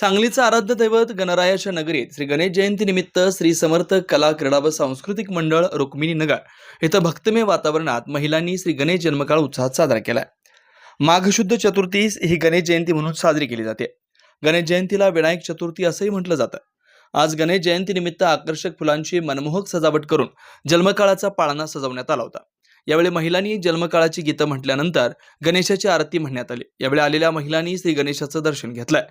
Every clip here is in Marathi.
सांगलीचं आराध्य दैवत गणरायाच्या नगरीत श्री गणेश जयंतीनिमित्त श्री समर्थ कला क्रीडा व सांस्कृतिक मंडळ रुक्मिणी नगर इथं भक्तमय वातावरणात महिलांनी श्री गणेश जन्मकाळ उत्साहात साजरा केला माघशुद्ध चतुर्थीस ही गणेश जयंती म्हणून साजरी केली जाते. गणेश जयंतीला विनायक चतुर्थी असंही म्हटलं जातं. आज गणेश जयंतीनिमित्त आकर्षक फुलांची मनमोहक सजावट करून जन्मकाळाचा पाळणा सजवण्यात आला होता. यावेळी महिलांनी जन्मकाळाची गीतं म्हटल्यानंतर गणेशाची आरती म्हणण्यात आली. यावेळी आलेल्या महिलांनी श्री गणेशाचं दर्शन घेतलंय.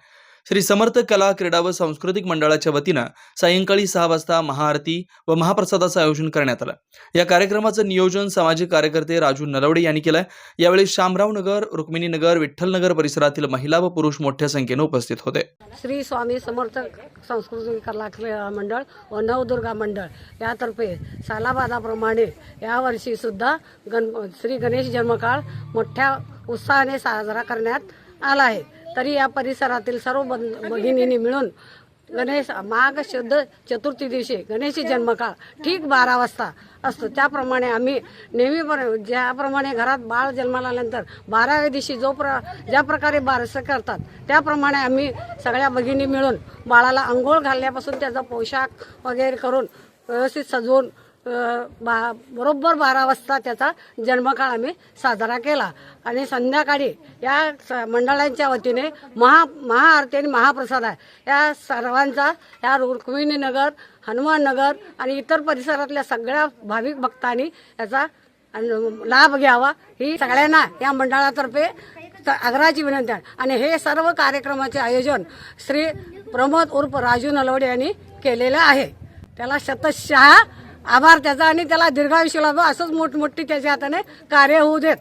श्री समर्थ कला क्रीडा व सांस्कृतिक मंडळाच्या वतीनं सायंकाळी सहा वाजता महाआरती व महाप्रसादाचं आयोजन करण्यात आलं. या कार्यक्रमाचं नियोजन सामाजिक कार्यकर्ते राजू नलवडे यांनी केलं यावेळी शामराव नगर रुक्मिणी नगर विठ्ठल नगर परिसरातील महिला व पुरुष मोठ्या संख्येनं उपस्थित होते. श्री स्वामी समर्थ सांस्कृतिक कला क्रीडा मंडळ व नवदुर्गा मंडळ यातर्फे सालाबादाप्रमाणे यावर्षी सुद्धा गण श्री गणेश जन्मकाळ मोठ्या उत्साहाने साजरा करण्यात आला आहे. तरी या परिसरातील सर्व बंद- भगिनींनी मिळून गणेश माघ शुद्ध चतुर्थी दिवशी गणेश जन्मकाळ ठीक बारा वाजता असतो. त्याप्रमाणे आम्ही नेहमी ज्याप्रमाणे घरात बाळ जन्माला आल्यानंतर बाराव्या दिवशी जो प्र ज्या प्रकारे बारसं करतात त्याप्रमाणे आम्ही सगळ्या भगिनी मिळून बाळाला आंघोळ घालण्यापासून त्याचा पोशाख वगैरे करून व्यवस्थित सजवून बा बरोबर बारा वाजता त्याचा जन्मकाळ आम्ही साजरा केला. आणि संध्याकाळी या स- मंडळांच्या वतीने महा महाआरती आणि महाप्रसाद आहे. या सर्वांचा या रुक्मिणी नगर हनुमान नगर आणि इतर परिसरातल्या सगळ्या भाविक भक्तांनी याचा लाभ घ्यावा. ही सगळ्यांना या मंडळातर्फे आग्रहाची विनंती आहे. आणि हे सर्व कार्यक्रमाचे आयोजन श्री प्रमोद उर्फ राजू नलवडे यांनी केलेलं आहे. त्याला शतशः आभार त्याचा आणि त्याला दीर्घायुष्य लाभ असंच मोठमोठी त्याच्या हाताने कार्य होऊ देत.